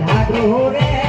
લાડુ રે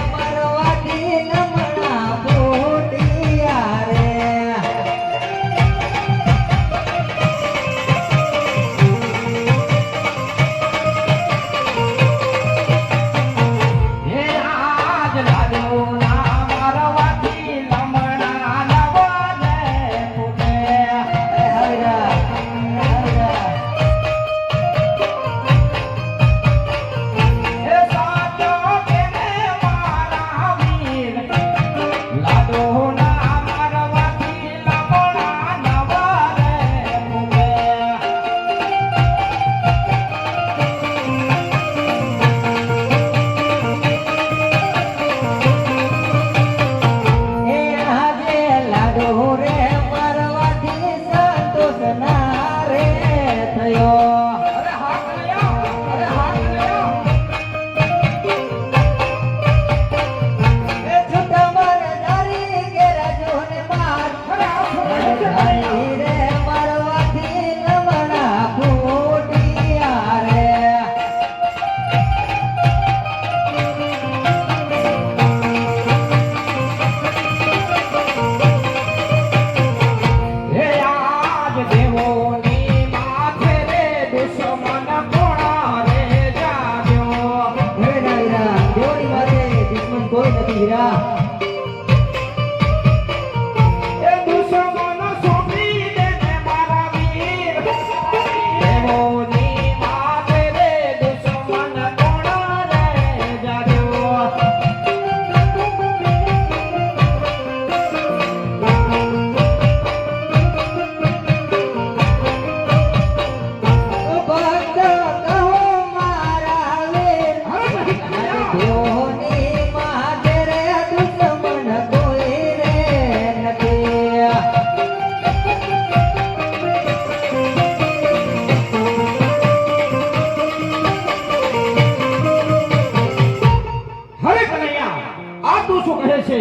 할렐루야. આ તું શું કહે છે?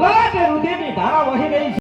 લાટ રુધિરની ધારા વહી રહી છે.